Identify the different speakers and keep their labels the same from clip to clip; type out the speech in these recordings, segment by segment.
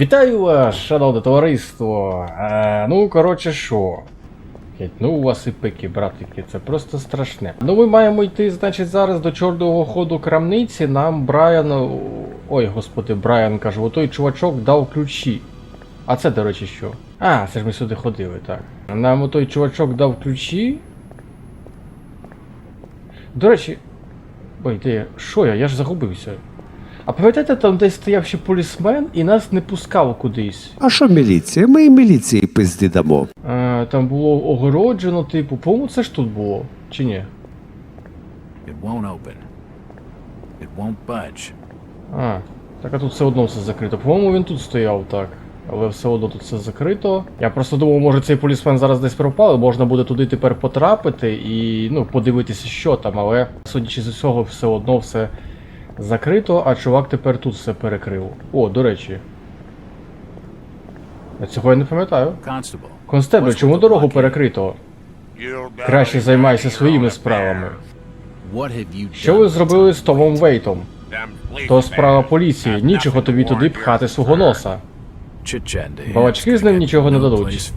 Speaker 1: Вітаю вас, шановне товариство. Е, ну, коротше, що? Ну, у вас і пики, братики, це просто страшне. Ну, ми маємо йти, значить, зараз до чорного ходу крамниці. Нам Брайан. Ой, господи, Брайан кажу, отой чувачок дав ключі. А це, до речі, що? А, це ж ми сюди ходили, так. Нам отой чувачок дав ключі. До речі. Ой, де я? Що я? Я ж загубився. А пам'ятаєте, там десь стояв ще полісмен і нас не пускав кудись.
Speaker 2: А що міліція? Ми і міліції пизди дамо.
Speaker 1: Е, там було огороджено, типу, по-моєму, це ж тут було, чи ні?
Speaker 3: It won't open. It won't budge.
Speaker 1: А, так а тут все одно все закрито. По-моєму, він тут стояв так. Але все одно тут все закрито. Я просто думав, може цей полісмен зараз десь пропав, можна буде туди тепер потрапити і ну, подивитися, що там, але судячи з усього, все одно все закрито, а чувак тепер тут все перекрив. О, до речі. Я цього я не пам'ятаю.
Speaker 3: Constable.
Speaker 1: Констебль, чому дорогу перекрито? Краще займайся своїми справами. Що ви зробили з Томом Вейтом? То справа поліції, нічого тобі туди пхати свого носа. Балачки з ним нічого не дадуть.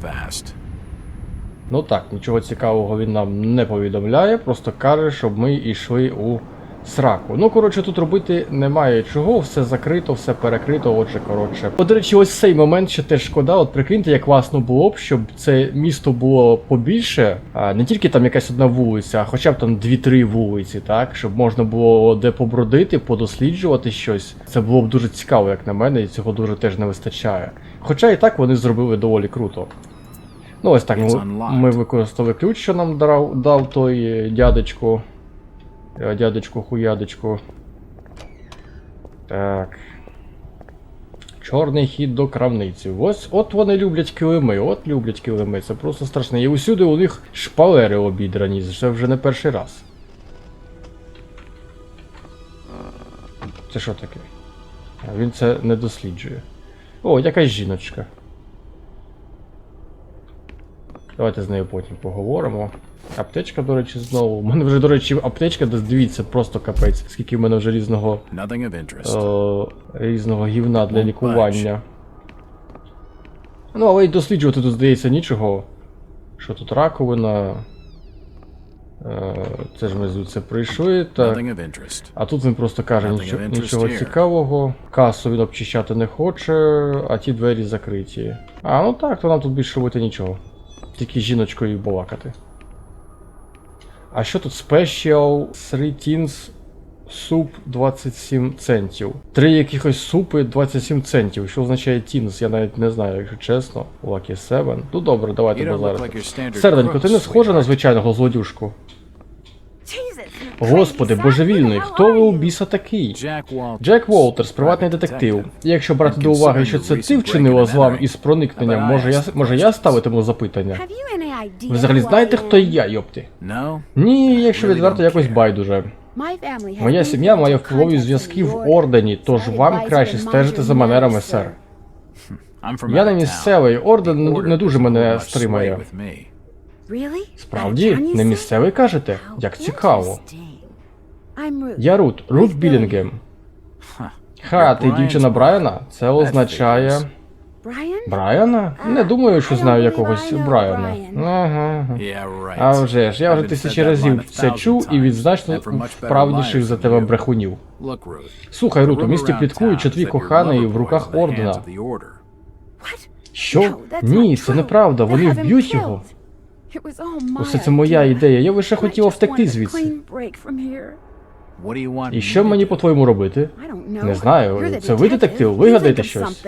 Speaker 1: Ну так, нічого цікавого він нам не повідомляє, просто каже, щоб ми йшли у сраку. Ну, коротше, тут робити немає чого, все закрито, все перекрито, отже, коротше. От, до речі, ось цей момент ще теж шкода. От прикиньте, як класно було б, щоб це місто було побільше, а не тільки там якась одна вулиця, а хоча б там дві-три вулиці, так, щоб можна було де побродити, подосліджувати щось. Це було б дуже цікаво, як на мене, і цього дуже теж не вистачає. Хоча і так вони зробили доволі круто. Ну, ось так, ми, ми використали ключ, що нам дав, дав той е, дядечко. Е, Дядечко хуядечко. Так. Чорний хід до крамниці. Ось от вони люблять килими, от люблять килими. Це просто страшно. І усюди у них шпалери обідрані, це вже не перший раз. Це що таке? Він це не досліджує. О, якась жіночка. Давайте з нею потім поговоримо. Аптечка, до речі, знову. У мене вже, до речі, аптечка, де дивіться, просто капець, скільки в мене вже різного
Speaker 3: interest.
Speaker 1: е, різного гівна для лікування. Ну, але й досліджувати тут, здається, нічого. Що тут раковина. Е, це ж ми звідси прийшли. Так. А тут він просто каже, нічого, нічого цікавого. Касу він обчищати не хоче, а ті двері закриті. А, ну так, то нам тут більше робити нічого. Тільки жіночкою балакати. А що тут Special 3 Teens суп 27 центів. Три якихось супи 27 центів. Що означає Teens, я навіть не знаю, якщо чесно. Lucky 7. Ну добре, давайте ми зараз. Серденько, ти не схожа на звичайного злодюшку. Господи, божевільний, хто ви у біса такий? Джек Волтерс, приватний детектив. І якщо брати до уваги, що це ти вчинила злам із проникненням, може я може я ставитиму запитання? Ви взагалі знаєте, хто я, йопти? Ні, якщо відверто якось байдуже. Моя сім'я має впливові зв'язки в ордені, тож вам краще стежити за манерами, сер. Я не місцевий, орден не- дуже мене стримає. Справді, не місцевий кажете? Як цікаво.
Speaker 4: Interesting. I'm Ruth.
Speaker 1: Я Рут, Рут Білінгем.
Speaker 3: Ха.
Speaker 1: Ти дівчина. Брайана? Це означає. Брайана? Не думаю, що знаю якогось Брайана. Ага. А вже ж, я вже тисячі разів це чув і
Speaker 3: times,
Speaker 1: від значно
Speaker 3: and for much better
Speaker 1: вправніших за тебе брехунів. Слухай, Рут, у місті пліткують, що твій коханий в руках ордена. Що? Ні, це неправда, вони вб'ють його. Усе це моя ідея, я лише хотіла
Speaker 4: just
Speaker 1: втекти звідси. І що мені по-твоєму робити? Не знаю, це ви детектив, вигадайте щось.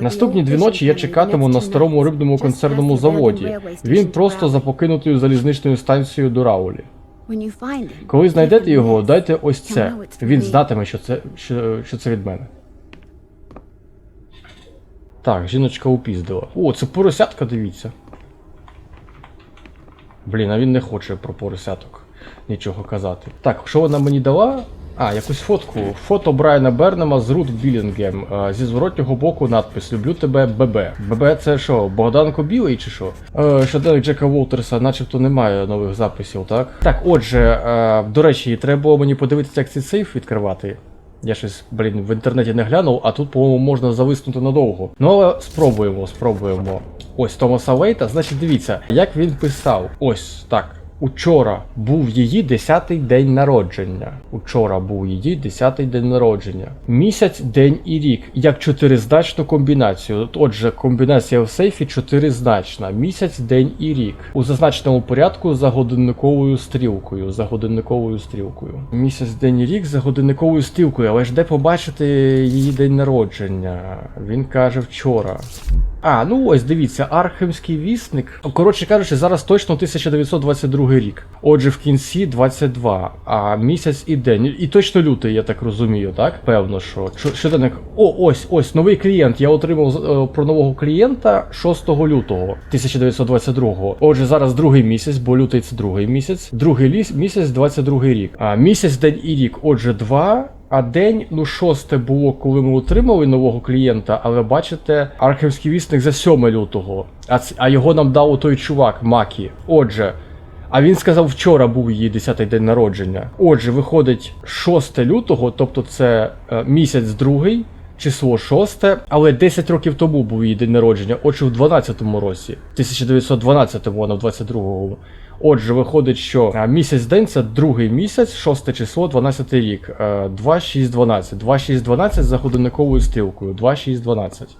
Speaker 1: Наступні дві ночі я чекатиму на старому рибному
Speaker 4: abandoned
Speaker 1: заводі. Він просто за покинутою залізничною станцією до Раулі. Коли знайдете його, дайте ось це. Він знатиме, що це, що, що це від мене. Так, жіночка упіздила. О, це поросятка, дивіться. Блін, а він не хоче про поросяток нічого казати. Так, що вона мені дала? А, якусь фотку. Фото Брайана Бернема з Рут Білінгем. Зі зворотнього боку надпис Люблю тебе ББ. ББ це що, Богданко Білий чи що? Е, щоденник Джека Волтерса, начебто немає нових записів, так? Так, отже, е, до речі, треба було мені подивитися, як цей сейф відкривати. Я щось, блін, в інтернеті не глянув, а тут, по-моєму, можна зависнути надовго. Ну але спробуємо, спробуємо. Ось Томаса Вейта, значить, дивіться, як він писав. Ось так. Учора був її 10-й день народження. Учора був її 10-й день народження. Місяць, день і рік, як чотиризначну комбінацію. Отже, комбінація в сейфі чотиризначна. Місяць, день і рік. У зазначеному порядку за годинниковою стрілкою. За годинниковою стрілкою. Місяць, день і рік за годинниковою стрілкою. Але ж де побачити її день народження? Він каже вчора. А, ну ось дивіться, Архемський вісник. Коротше кажучи, зараз точно 1922 рік. Отже, в кінці 22, а місяць і день. І точно лютий, я так розумію, так? Певно, що. Що, що О, ось, ось, новий клієнт. Я отримав е, про нового клієнта 6 лютого 1922. Отже, зараз другий місяць, бо лютий це другий місяць. Другий ліс, місяць 22 рік. А місяць, день і рік. Отже, два. А день, ну, шосте було, коли ми отримали нового клієнта, але бачите, архівський вісник за 7 лютого, а, а його нам дав той чувак Макі. Отже, а він сказав, вчора був її 10-й день народження. Отже, виходить 6 лютого, тобто це е, місяць другий, число 6, але 10 років тому був її день народження, отже, в 12-му році, 1912-му, а не в 22-му. Отже, виходить, що місяць день це другий місяць, 6 число, 12 рік. Е, 2, 6, 12. 2, 6, 12 за годинниковою стрілкою. 2, 6, 12.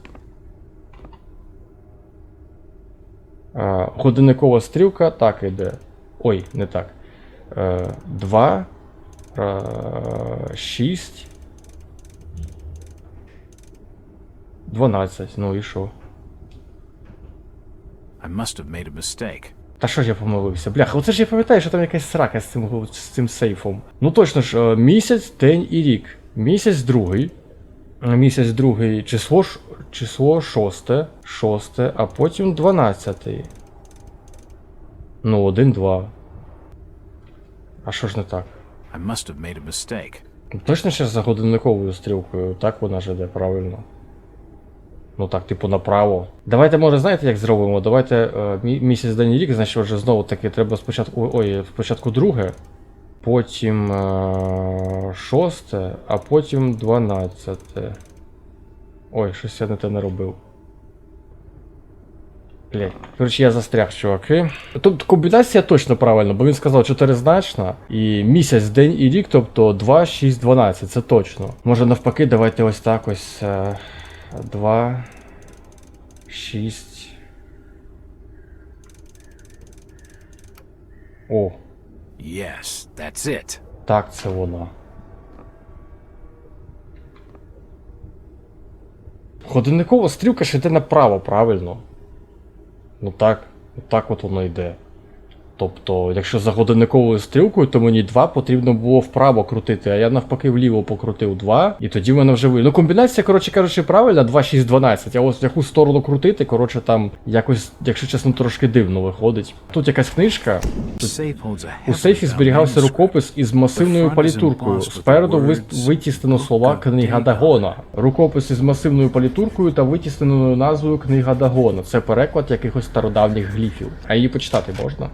Speaker 1: Е, Годинникова стрілка так іде. Ой, не так. Е, 2, 6. 12. Ну і що?
Speaker 3: I must have made a mistake.
Speaker 1: Та що ж я помилився? Бляха, оце ж я пам'ятаю, що там якась срака з цим, з цим сейфом. Ну точно ж, е, місяць, день і рік. Місяць другий. Е, Місяць другий, число, число шосте, шосте, а потім дванадцятий. Ну, один, два. А що ж не так?
Speaker 3: I must have made a mistake.
Speaker 1: Точно ще за годинниковою стрілкою, так вона ж іде, правильно. Ну так, типу, направо. Давайте, може, знаєте, як зробимо? Давайте е, місяць день і рік, значить, вже знову таки треба спочатку. Ой, спочатку друге, потім е, шосте, а потім дванадцяте. Ой, щось я не те не робив. Блять. Коротше, я застряг, чуваки. Тобто комбінація точно правильна, бо він сказав чотиризначна. І місяць, день і рік, тобто 2, 6, 12, це точно. Може навпаки, давайте ось так ось. Е, 2, 6. О,
Speaker 3: Yes, that's it.
Speaker 1: так, це вона. Годинникова стрілка ж йде направо, правильно? Ну так, так от воно йде. Тобто, якщо за годинниковою стрілкою, то мені 2 потрібно було вправо крутити, а я навпаки вліво покрутив 2, і тоді в мене вже ви. Ну, комбінація, коротше кажучи, правильна, 2, 6, 12. А ось в яку сторону крутити, коротше, там якось, якщо чесно, трошки дивно виходить. Тут якась книжка, у сейфі зберігався рукопис із масивною палітуркою. Спереду ви- витіснено слова Книга Дагона. Рукопис із масивною палітуркою та витісненою назвою Книга Дагона. Це переклад якихось стародавніх гліфів. А її почитати можна?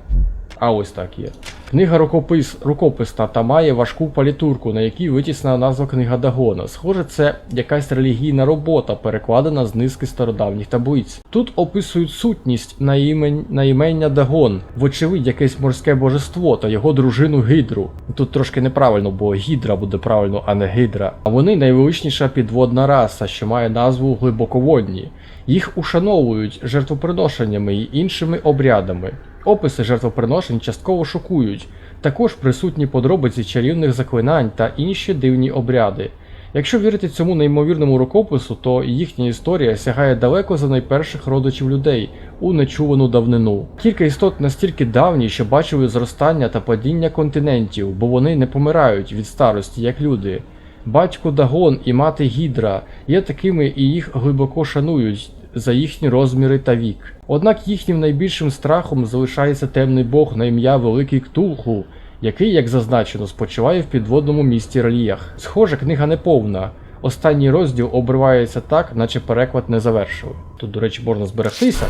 Speaker 1: А ось так є. Книга рукопис, рукописна та має важку палітурку, на якій витіснена назва книга Дагона. Схоже, це якась релігійна робота, перекладена з низки стародавніх таблиць. Тут описують сутність на, імен, імення Дагон, вочевидь, якесь морське божество та його дружину Гідру. Тут трошки неправильно, бо Гідра буде правильно, а не Гідра. А вони найвеличніша підводна раса, що має назву глибоководні. Їх ушановують жертвоприношеннями і іншими обрядами. Описи жертвоприношень частково шокують. Також присутні подробиці чарівних заклинань та інші дивні обряди. Якщо вірити цьому неймовірному рукопису, то їхня історія сягає далеко за найперших родичів людей у нечувану давнину. Кілька істот настільки давні, що бачили зростання та падіння континентів, бо вони не помирають від старості, як люди. Батько Дагон і мати Гідра є такими і їх глибоко шанують за їхні розміри та вік. Однак їхнім найбільшим страхом залишається темний бог на ім'я Великий Ктулху, який, як зазначено, спочиває в підводному місті Раліях. Схоже, книга неповна. Останній розділ обривається так, наче переклад не завершили. Тут, до речі, можна зберегтися.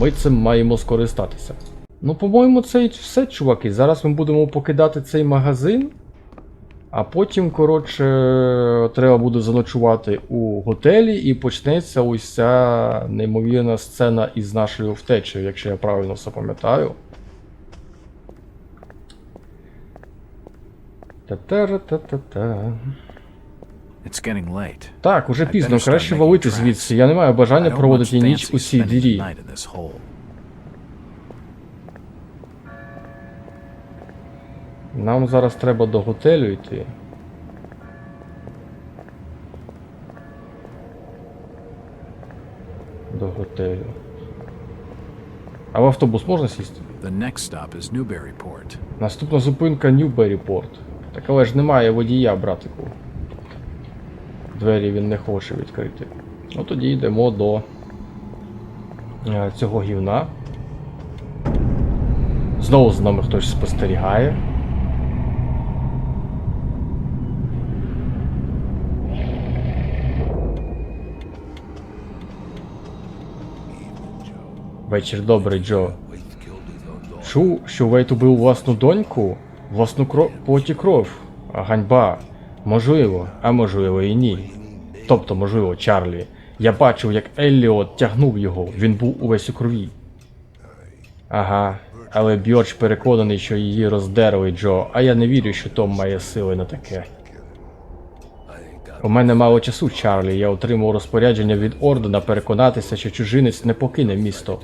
Speaker 1: Ми цим маємо скористатися. Ну, по-моєму, це і все, чуваки. Зараз ми будемо покидати цей магазин. А потім, коротше, треба буде заночувати у готелі і почнеться ось ця неймовірна сцена із нашою втечею, якщо я правильно все пам'ятаю.
Speaker 3: Late.
Speaker 1: Так, уже пізно, краще валити звідси. Я не маю бажання проводити ніч у цій дірі. Нам зараз треба до готелю йти. До готелю. А в автобус можна сісти?
Speaker 3: The next stop is Newburyport.
Speaker 1: Наступна зупинка Ньюберріпорт. Так але ж немає водія, братику. Двері він не хоче відкрити. Ну тоді йдемо до е, цього гівна. Знову з нами хтось спостерігає. Вечір добрий, Джо. Чув, що Вейт убив власну доньку, власну кров плоті кров. Ганьба. Можливо, а можливо і ні. Тобто, можливо, Чарлі. Я бачив, як Елліот тягнув його, він був увесь у крові. Ага, але Бьорч переконаний, що її роздерли, Джо, а я не вірю, що Том має сили на таке. У мене мало часу, Чарлі. Я отримав розпорядження від Ордена переконатися, що чужинець не покине місто.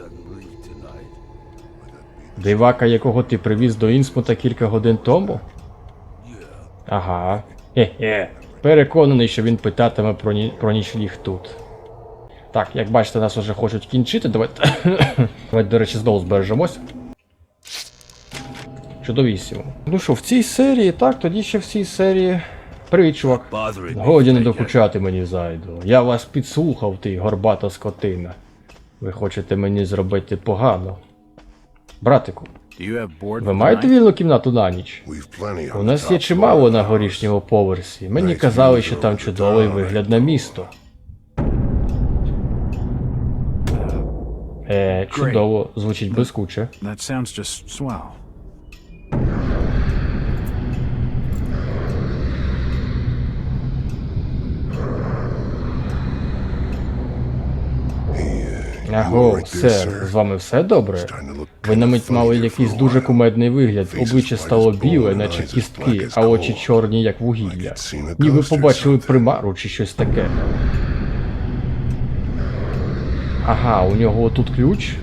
Speaker 1: Дивака, якого ти привіз до Інсмута кілька годин тому? Ага. Хе-хе. Переконаний, що він питатиме про, ні... про нічліг тут. Так, як бачите, нас уже хочуть кінчити. Давайте. Давайте, до речі, знову збережемось. Чудовісімо. Ну що, в цій серії, так, тоді ще в цій серії. Привіт, чувак. Годі не докучати мені зайду. Я вас підслухав, ти горбата скотина. Ви хочете мені зробити погано. Братику, ви маєте вільну кімнату на ніч? У нас є чимало на горішньому поверсі. Мені казали, що там чудовий вигляд на місто. Е, чудово, звучить блискуче. Аго, сер, з вами все добре? Ви на мить мали якийсь дуже кумедний вигляд, обличчя стало біле, наче кістки, а очі чорні, як вугілля. Ніби побачили примару чи щось таке. Ага, у нього тут ключ.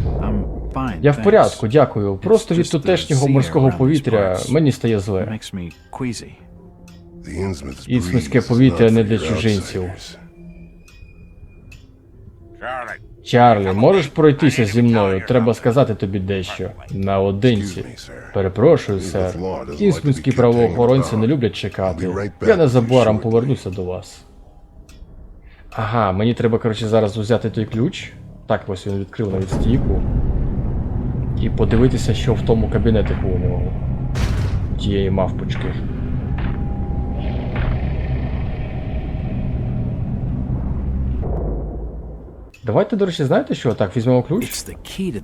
Speaker 1: Я в порядку, дякую. Просто від тутешнього морського повітря мені стає зле.
Speaker 5: is
Speaker 1: повітря не для чужинців. Чарлі, можеш пройтися зі мною? Треба сказати тобі дещо. Наодинці. Перепрошую, сер. Інсмутські правоохоронці не люблять чекати. Я незабаром повернуся до вас. Ага, мені треба, коротше, зараз взяти той ключ. Так, ось він відкрив навіть стійку. І подивитися, що в тому кабінетику у нього. Тієї мавпочки. Давайте, до речі, знаєте що? Так, візьмемо ключ.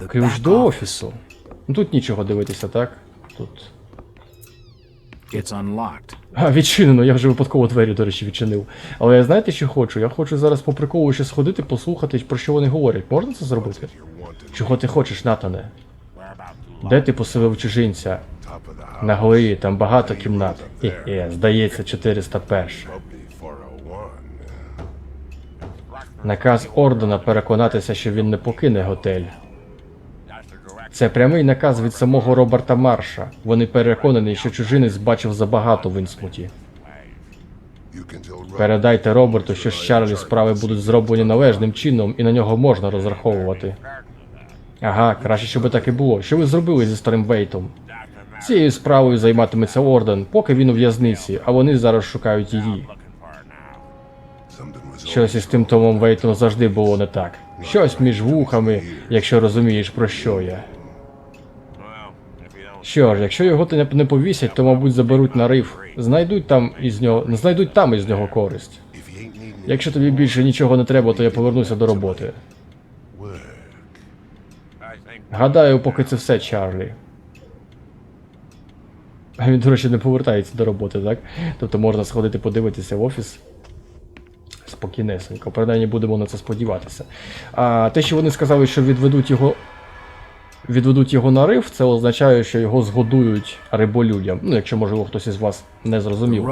Speaker 1: Ключ до офісу. Ну тут нічого дивитися, так? Тут.
Speaker 3: It's unlocked.
Speaker 1: А, відчинено, я вже випадково двері, до речі, відчинив. Але я знаєте, що хочу? Я хочу зараз по приколу ще сходити, послухати, про що вони говорять. Можна це зробити? Чого ти хочеш, Натане? Де ти поселив чужинця? На горі, там багато кімнат. Хе-хе, здається, 401. Наказ Ордена переконатися, що він не покине готель. Це прямий наказ від самого Роберта Марша. Вони переконані, що чужинець бачив забагато в Інсмуті. Передайте Роберту, що з Чарлі справи будуть зроблені належним чином і на нього можна розраховувати. Ага, краще, щоб так і було. Що ви зробили зі старим Вейтом? Цією справою займатиметься Орден, поки він у в'язниці, а вони зараз шукають її. Щось із тим Томом Вейтом завжди було не так. Щось між вухами, якщо розумієш про що я. Що ж, якщо його не- повісять, то мабуть заберуть на риф. Знайдуть там із нього. знайдуть там із нього користь. Якщо тобі більше нічого не треба, то я повернуся до роботи. Гадаю, поки це все, Чарлі. А він, до речі, не повертається до роботи, так? Тобто можна сходити подивитися в офіс. Спокійнесенько, принаймні будемо на це сподіватися. А те, що вони сказали, що відведуть його. Відведуть його на риф, це означає, що його згодують риболюдям. Ну, якщо, можливо, хтось із вас не зрозумів.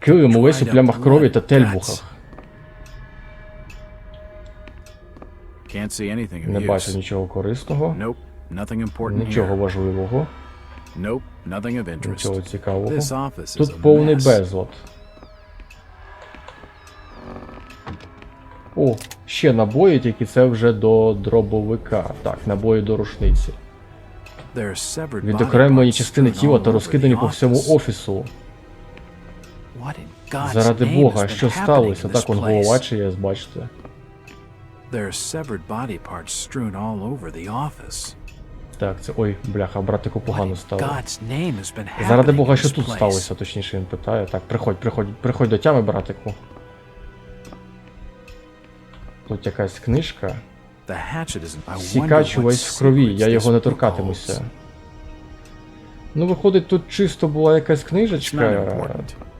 Speaker 1: Килим увесь у плямах крові та тельбухах. Не бачу нічого корисного, нічого важливого, нічого цікавого. Тут повний безлад. О, ще набої, тільки це вже до дробовика. Так, набої до рушниці.
Speaker 3: Body
Speaker 1: Відокремлені частини тіла та розкидані по всьому офісу. Заради Бога, що сталося? Так, он голова чиясь, бачите. Так, це. Ой, бляха, братику погано стало. Заради Бога, що тут сталося, точніше він питає. Так, приходь, приходь, приходь до тями, братику. Тут якась книжка. Сікач увесь в крові, я його не торкатимуся. Ну, виходить, тут чисто була якась книжечка.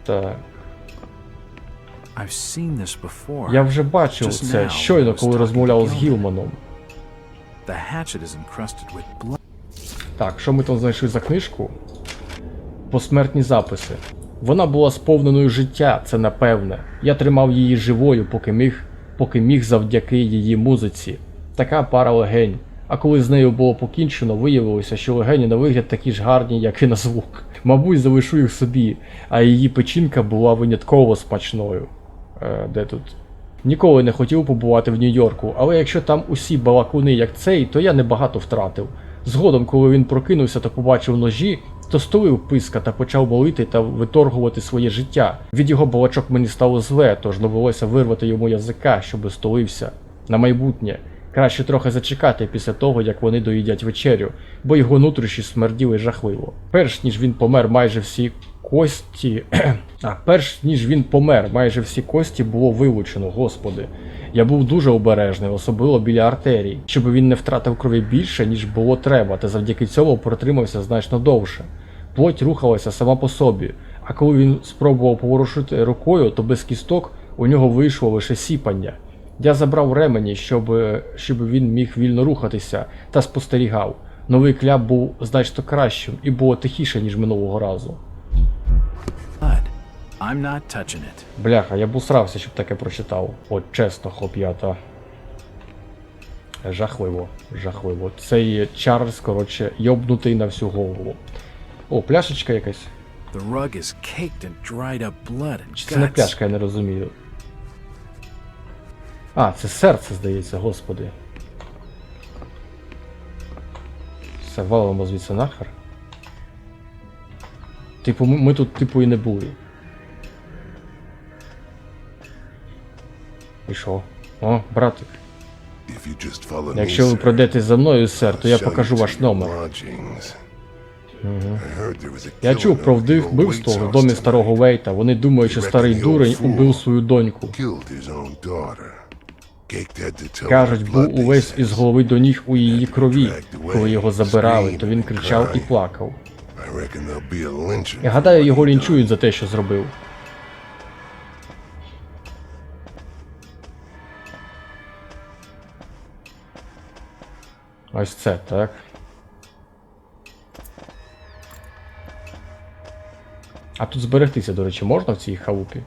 Speaker 1: Так. Я вже бачив це щойно, коли розмовляв з Гілманом. Так, що ми там знайшли за книжку? Посмертні записи. Вона була сповненою життя, це напевне. Я тримав її живою, поки міг, поки міг завдяки її музиці. Така пара легень. А коли з нею було покінчено, виявилося, що легені на вигляд такі ж гарні, як і на звук. Мабуть, залишу їх собі, а її печінка була винятково смачною. Е, де тут? Ніколи не хотів побувати в Нью-Йорку, але якщо там усі балакуни як цей, то я небагато втратив. Згодом, коли він прокинувся та побачив ножі, то столив писка та почав молити та виторгувати своє життя. Від його балачок мені стало зле, тож довелося вирвати йому язика, щоби столився. На майбутнє. Краще трохи зачекати після того, як вони доїдять вечерю, бо його нутрощі смерділи жахливо. Перш ніж він помер майже всі кості. а перш ніж він помер, майже всі кості було вилучено, господи. Я був дуже обережний, особливо біля артерій, щоб він не втратив крові більше, ніж було треба, та завдяки цьому протримався значно довше. Плоть рухалася сама по собі, а коли він спробував поворушити рукою, то без кісток у нього вийшло лише сіпання. Я забрав ремені, щоб, щоб він міг вільно рухатися, та спостерігав. Новий кляп був значно кращим і було тихіше, ніж минулого разу.
Speaker 3: I'm not touching it.
Speaker 1: Бляха, я б усрався, щоб таке прочитав. От чесно, хлоп'ята. Жахливо, жахливо. Цей Чарльз, коротше, йобнутий на всю голову. О, пляшечка якась.
Speaker 3: The rug is caked in dried up blood and
Speaker 1: Чи це не пляшка, я не розумію. А, це серце, здається, господи. Все, валимо звідси нахер. Типу, ми, тут, типу, і не були. І що? О, братик. Якщо ви пройдете за мною, сер, то я покажу ваш номер.
Speaker 5: a
Speaker 1: Я чув про вбивство в домі старого. Вейта. Вони думають, що старий дурень убив свою доньку. Кажуть, був увесь із голови до ніг у її крові. Коли його забирали, то він кричав і плакав. Я гадаю, його лінчують за те, що зробив. Ось це, так. А тут зберегтися, до речі, можна в цій халупі?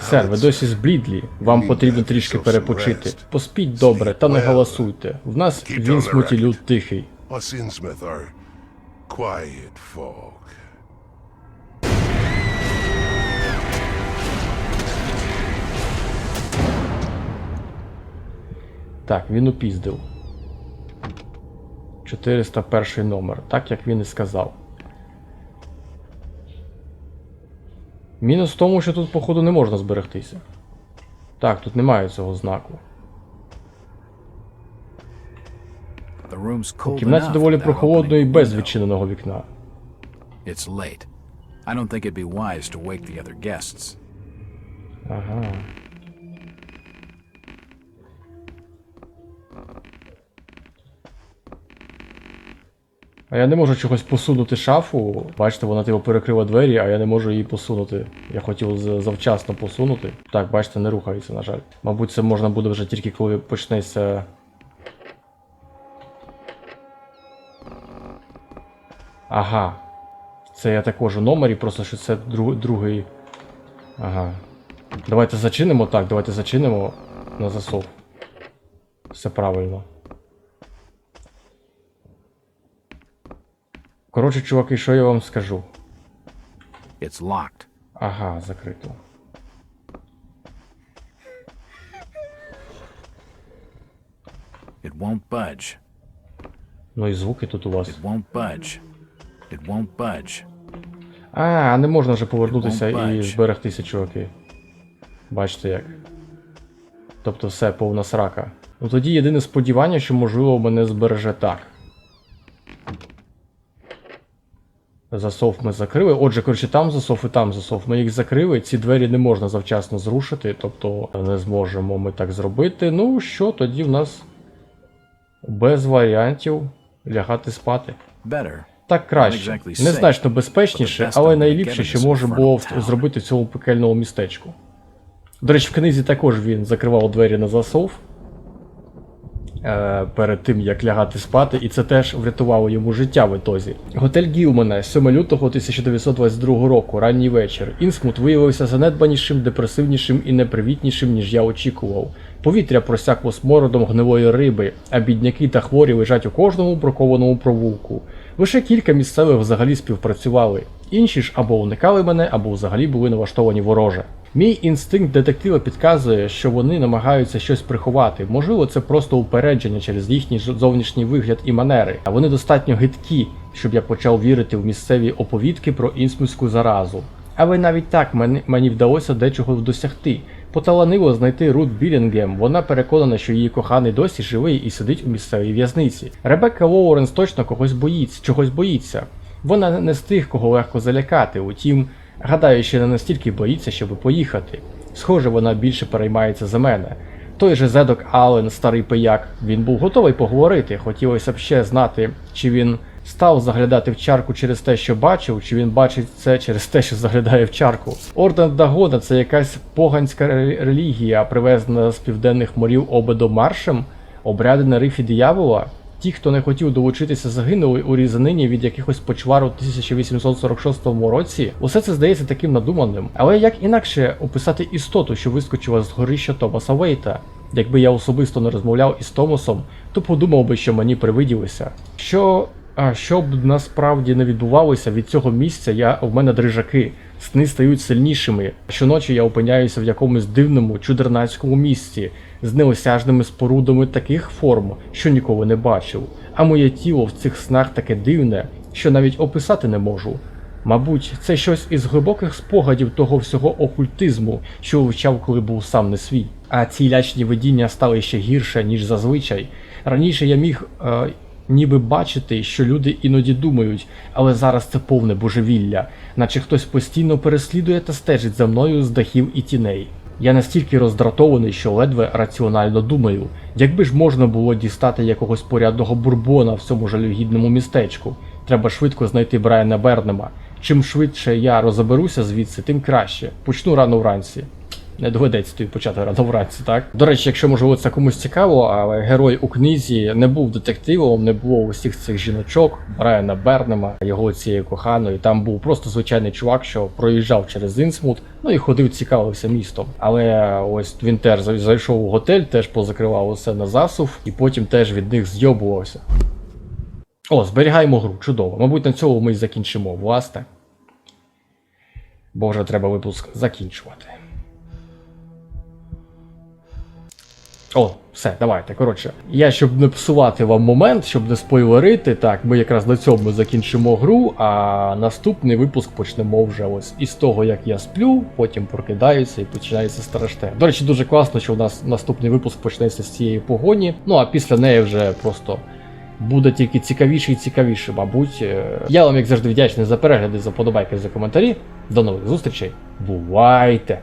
Speaker 1: Сер, ви досі зблідлі. Вам потрібно трішки перепочити. Поспіть добре, та не голосуйте. В нас він тихий.
Speaker 5: Are quiet folk.
Speaker 1: Так, він упіздив. 401 номер, так як він і сказав. Мінус в тому, що тут, походу, не можна зберегтися. Так, тут немає цього знаку. У кімнаті доволі прохолодно і без відчиненого вікна.
Speaker 3: It's
Speaker 1: А я не можу чогось посунути шафу. Бачите, вона типу перекрила двері, а я не можу її посунути. Я хотів завчасно посунути. Так, бачите, не рухається, на жаль. Мабуть, це можна буде вже тільки коли почнеться. Ага. Це я також у номері, просто що це друг, другий. Ага. Давайте зачинимо так, давайте зачинимо на засов. Все правильно. Коротше, чуваки, що я вам скажу?
Speaker 3: It's locked.
Speaker 1: Ага, закрито.
Speaker 3: It won't budge.
Speaker 1: Ну і звуки тут у вас.
Speaker 3: It won't budge. It won't budge.
Speaker 1: А, не можна вже повернутися і зберегтися, чуваки. Бачите як. Тобто все, повна срака. Ну тоді єдине сподівання, що можливо мене збереже так. Засов ми закрили. Отже, коротше, там засов і там засов. Ми їх закрили. Ці двері не можна завчасно зрушити, тобто не зможемо ми так зробити. Ну що, тоді в нас без варіантів лягати спати.
Speaker 3: Better.
Speaker 1: Так краще. Незначно безпечніше, але найліпше, що можна було зробити в цьому пекельному містечку. До речі, в книзі також він закривав двері на засов перед тим, як лягати спати, і це теж врятувало йому життя в ітозі. Готель Гілмана, 7 лютого 1922 року, ранній вечір. Інсмут виявився занедбанішим, депресивнішим і непривітнішим, ніж я очікував. Повітря просякло смородом гнилої риби, а бідняки та хворі лежать у кожному бракованому провулку. Лише кілька місцевих взагалі співпрацювали. Інші ж або уникали мене, або взагалі були налаштовані вороже. Мій інстинкт детектива підказує, що вони намагаються щось приховати. Можливо, це просто упередження через їхній зовнішній вигляд і манери. А вони достатньо гидкі, щоб я почав вірити в місцеві оповідки про інсмутську заразу. Але навіть так мені вдалося дечого досягти. Поталанило знайти Рут Білінгем. Вона переконана, що її коханий досі живий і сидить у місцевій в'язниці. Ребекка Лоуренс точно когось боїться, чогось боїться. Вона не з тих, кого легко залякати. Утім, гадаю, що не настільки боїться, щоб поїхати. Схоже, вона більше переймається за мене. Той же Зедок Аллен, старий пияк, він був готовий поговорити. Хотілося б ще знати, чи він став заглядати в чарку через те, що бачив, чи він бачить це через те, що заглядає в чарку. Орден Дагода це якась поганська релігія, привезена з південних морів обедом маршем, обряди на рифі диявола. Ті, хто не хотів долучитися, загинули у різанині від якихось почвар у 1846 році. Усе це здається таким надуманим. Але як інакше описати істоту, що вискочила з горища Томаса Вейта? Якби я особисто не розмовляв із Томасом, то подумав би, що мені привиділося. Що. А що б насправді не відбувалося від цього місця, я в мене дрижаки. Сни стають сильнішими. Щоночі я опиняюся в якомусь дивному чудернацькому місці з неосяжними спорудами таких форм, що ніколи не бачив. А моє тіло в цих снах таке дивне, що навіть описати не можу. Мабуть, це щось із глибоких спогадів того всього окультизму, що вивчав, коли був сам не свій. А ці лячні видіння стали ще гірше, ніж зазвичай. Раніше я міг е, ніби бачити, що люди іноді думають, але зараз це повне божевілля, наче хтось постійно переслідує та стежить за мною з дахів і тіней. Я настільки роздратований, що ледве раціонально думаю, якби ж можна було дістати якогось порядного бурбона в цьому жалюгідному містечку. Треба швидко знайти Брайана Бернема. Чим швидше я розберуся звідси, тим краще. Почну рано вранці. Не доведеться тобі почати вранці, так? До речі, якщо можливо це комусь цікаво, але герой у книзі не був детективом, не було усіх цих жіночок, Брайана Бернема, його цієї коханої. Там був просто звичайний чувак, що проїжджав через Інсмут, ну і ходив, цікавився містом. Але ось він теж зайшов у готель, теж позакривав усе на засув, і потім теж від них зйобувався. О, зберігаємо гру, чудово. Мабуть, на цьому ми й закінчимо, власне. Бо вже треба випуск закінчувати. О, все, давайте. Коротше, я щоб не псувати вам момент, щоб не спойлерити, так, ми якраз на цьому закінчимо гру, а наступний випуск почнемо вже ось із того, як я сплю, потім прокидаюся і починається страшне. До речі, дуже класно, що у нас наступний випуск почнеться з цієї погоні. Ну а після неї вже просто буде тільки цікавіше і цікавіше, мабуть. Е, Я вам, як завжди, вдячний за перегляди, за подобайки, за коментарі. До нових зустрічей. Бувайте!